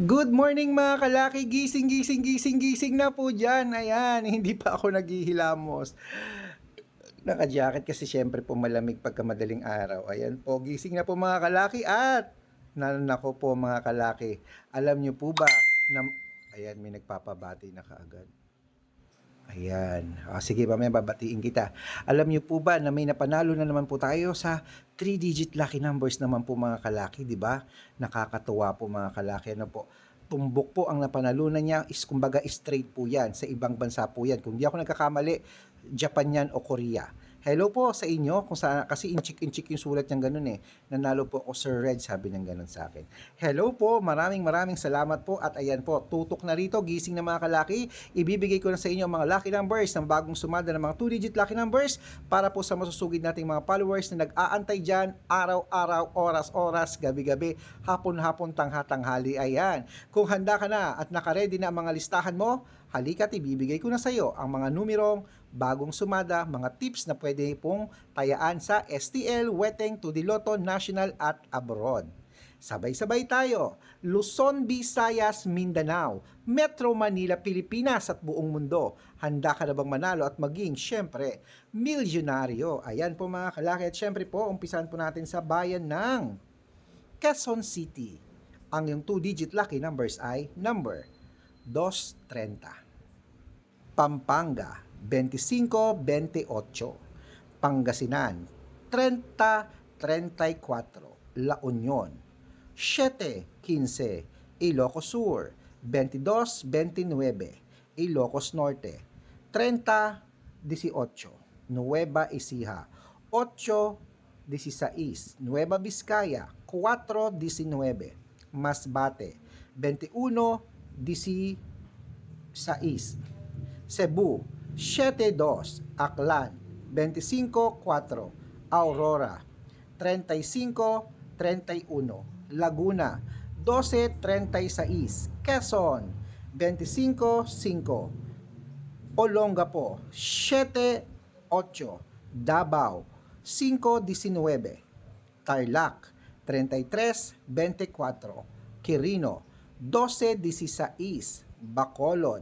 Good morning mga kalaki, gising, gising, gising, gising na po dyan. Ayan, hindi pa ako naghihilamos. Naka-jacket kasi syempre po malamig pagka madaling araw. Ayan po, gising na po mga kalaki at nanako po mga kalaki. Alam niyo po ba na... Ayan, may nagpapabati na kaagad. Ayan. O, sige, mamaya babatiin kita. Alam niyo po ba na may napanalo na naman po tayo sa 3-digit lucky numbers naman po mga kalaki, di ba? Nakakatuwa po mga kalaki. Ano po? Tumbok po ang napanalunan niya is kumbaga straight po yan. Sa ibang bansa po yan. Kung di ako nagkakamali, Japan yan o Korea. Hello po sa inyo, kung sa, kasi inchik-inchik yung sulat niyang ganun eh. Nanalo po ako Sir Red, sabi ng ganun sa akin. Hello po, maraming maraming salamat po at ayan po, tutok na rito, gising na mga kalaki. Ibibigay ko na sa inyo ang mga lucky numbers ng bagong sumada ng mga 2-digit lucky numbers para po sa masusugid nating mga followers na nag-aantay dyan araw-araw, oras-oras, gabi-gabi, hapon-hapon, tangha-tanghali. Ayan, kung handa ka na at nakaredy na ang mga listahan mo, halika't ibibigay ko na sa iyo ang mga numerong bagong sumada, mga tips na pwede pong tayaan sa STL, Weteng, Tudiloto, National at abroad. Sabay-sabay tayo. Luzon, Visayas, Mindanao, Metro Manila, Pilipinas at buong mundo. Handa ka na bang manalo at maging, syempre, milyonaryo? Ayan po mga kalaki. At syempre po, umpisan po natin sa bayan ng Quezon City. Ang yung 2-digit lucky numbers ay number 230. Pampanga, 25-28. Pangasinan, 30-34. La Union, 7-15. Ilocos Sur, 22-29. Ilocos Norte, 30-18. Nueva Ecija, 8-16. Nueva Vizcaya, 4-19. Masbate, 21-16. Cebu, 7-2. Aklan, 25-4. Aurora, 35-31. Laguna, 12-36. Quezon, 25-5. Olongapo, 7-8. Davao, 5-19. Tarlac, 33-24. Quirino, 12-16. Bacolod,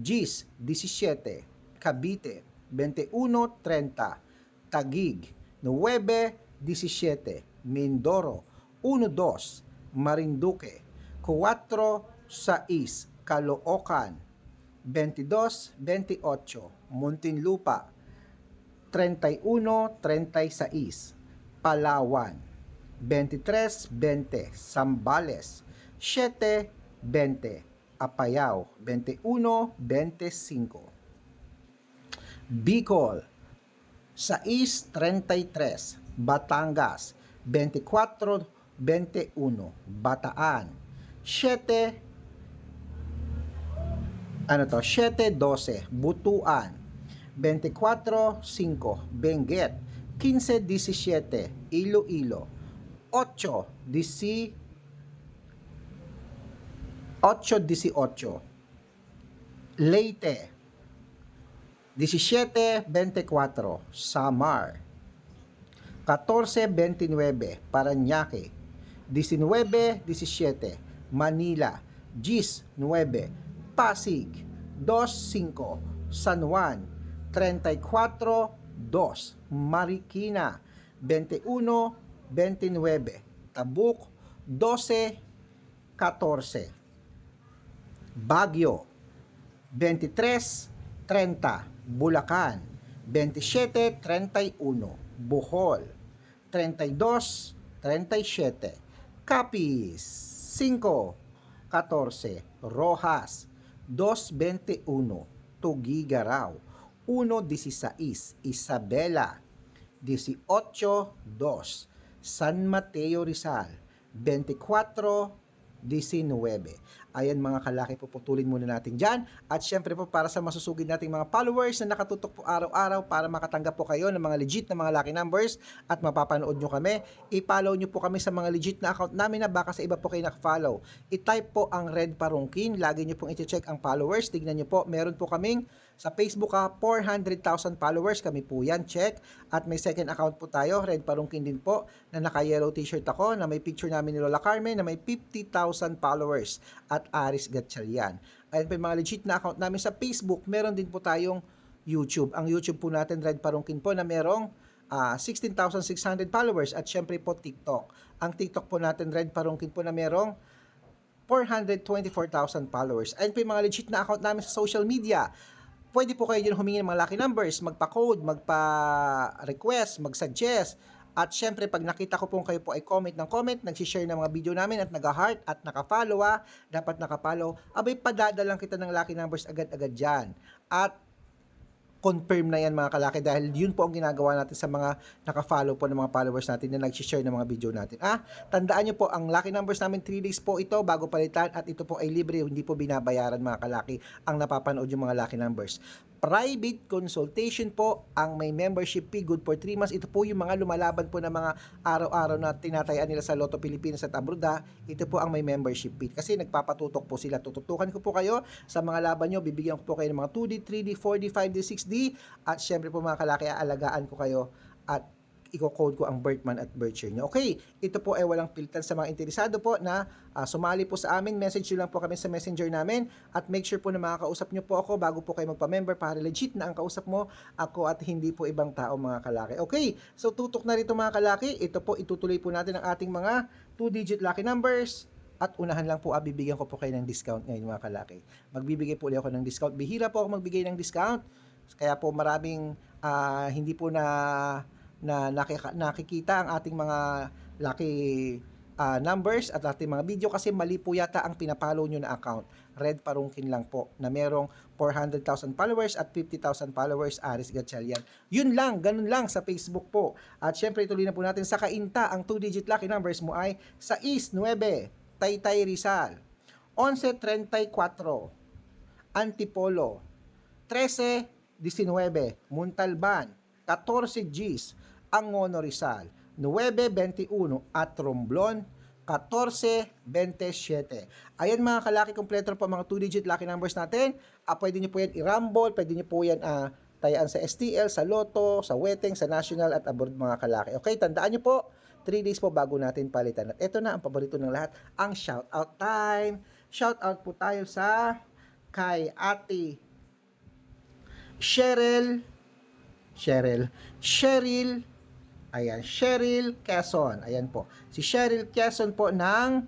Gis, 17. Cavite, 21-30. Tagig, 9-17. Mindoro, 1-2. Marinduque, 4-6. Caloocan, 22-28. Muntinlupa, 31-36. Palawan, 23-20. Sambales, 7-20. Apayao, 21-25. Bicol, 6-33. Batangas, 24-21. Bataan, 7 ano to, 7-12. Butuan, 24-5. Benguet, 15-17. Iloilo, 8 10 8-18. Leyte, 17-24. Samar, 14-29. Paranaque, 19-17. Manila, 10-9. Pasig, 2-5. San Juan, 34-2. Marikina, 21-29. Tabuk, 12-14. Baguio, 23-30. Bulacan, 27-31. Bohol, 32-37. Capiz, 5-14. Rojas, 2-21. Tugigaraw, 1-16. Isabela, 18-2. San Mateo Rizal, 24 19. Ayan mga kalaki, puputulin muna natin dyan. At syempre po para sa masusugid nating mga followers na nakatutok po araw-araw para makatanggap po kayo ng mga legit na mga lucky numbers at mapapanood nyo kami, i-follow nyo po kami sa mga legit na account namin na baka sa iba po kayo nakafollow. I-type po ang Red Parungkin, lagi nyo pong i-check ang followers, tignan nyo po, meron po kaming Sa Facebook ha, 400,000 followers kami po yan, check. At may second account po tayo, Red Parungkin din po, na naka-yellow t-shirt ako, na may picture namin ni Lola Carmen, na may 50,000 followers. At Aris Gatchalian. Ayan po yung mga legit na account namin sa Facebook. Meron din po tayong YouTube. Ang YouTube po natin, Red Parungkin po, na merong ah, 16,600 followers. At syempre po TikTok. Ang TikTok po natin, Red Parungkin po, na merong 424,000 followers. Ayun po yung mga legit na account namin sa social media. Pwede po kayo dyan humingi ng mga lucky numbers, magpa-code, magpa-request, mag-suggest. At syempre, pag nakita ko po kayo po ay comment ng comment, nag-share ng mga video namin at nag-heart at naka-follow ah, dapat naka-follow, abay padadalang kita ng lucky numbers agad-agad dyan. At confirm na yan mga kalaki dahil yun po ang ginagawa natin sa mga naka-follow po ng mga followers natin na nag-share ng mga video natin. Ah, tandaan nyo po, ang lucky numbers namin 3 days po ito bago palitan at ito po ay libre, hindi po binabayaran mga kalaki ang napapanood yung mga lucky numbers. Private consultation po ang may membership fee good for 3 months. Ito po yung mga lumalaban po ng mga araw-araw na tinatayaan nila sa Lotto Pilipinas at Abroda. Ito po ang may membership fee. Kasi nagpapatutok po sila. Tututukan ko po kayo sa mga laban nyo. Bibigyan ko po kayo ng mga 2D, 3D, 4D, 5D, 6D. At syempre po mga kalaki, aalagaan ko kayo at i-code ko ang birthman at birth nyo. Okay, ito po ay walang pilitan sa mga interesado po na ah, sumali po sa amin. Message nyo lang po kami sa messenger namin at make sure po na makakausap nyo po ako bago po kayo magpa-member para legit na ang kausap mo ako at hindi po ibang tao mga kalaki. Okay, so tutok na rito mga kalaki. Ito po itutuloy po natin ang ating mga 2-digit lucky numbers at unahan lang po, ah, bibigyan ko po kayo ng discount ngayon mga kalaki. Magbibigay po ulit ako ng discount. Bihira po ako magbigay ng discount. Kaya po maraming ah, hindi po na na nakikita ang ating mga lucky ah, numbers at ating mga video kasi mali po yata ang pinapalo nyo na account. Red Parungkin lang po na merong 400,000 followers at 50,000 followers Aris Gatchalian. Yun lang, ganun lang sa Facebook po. At syempre ituloy na po natin sa Kainta, ang 2-digit lucky numbers mo ay sa East 9, Taytay Rizal, 1134, Antipolo, 13-19, Muntalban, 14 Gs, Angono Rizal, 9-21 at Romblon, 14-27. Ayan mga kalaki kompleto po mga 2-digit lucky numbers natin. Ah, pwede nyo po yan i-rumble, pwede nyo po yan ah, tayaan sa STL, sa Lotto, sa Weteng, sa National at abroad mga kalaki. Okay, tandaan nyo po, 3 days po bago natin palitan. At ito na ang paborito ng lahat, ang shout out time. Shout out po tayo sa kay Ate Cheryl Cheryl Cheryl Ayan, Cheryl Quezon. Ayan po. Si Cheryl Quezon po ng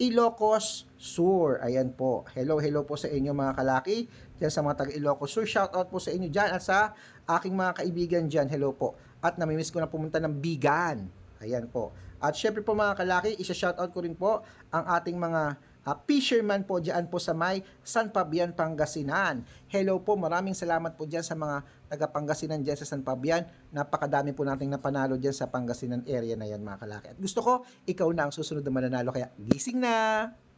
Ilocos Sur. Ayan po. Hello, hello po sa inyo mga kalaki. Diyan sa mga taga Ilocos Sur. Shout out po sa inyo dyan at sa aking mga kaibigan dyan. Hello po. At namimiss ko na pumunta ng Bigan. Ayan po. At syempre po mga kalaki, isa-shout out ko rin po ang ating mga ah, fisherman po dyan po sa may San Fabian, Pangasinan. Hello po, maraming salamat po dyan sa mga taga Pangasinan dyan sa San Fabian. Napakadami po nating napanalo dyan sa Pangasinan area na yan mga kalaki. At gusto ko, ikaw na ang susunod na mananalo. Kaya gising na!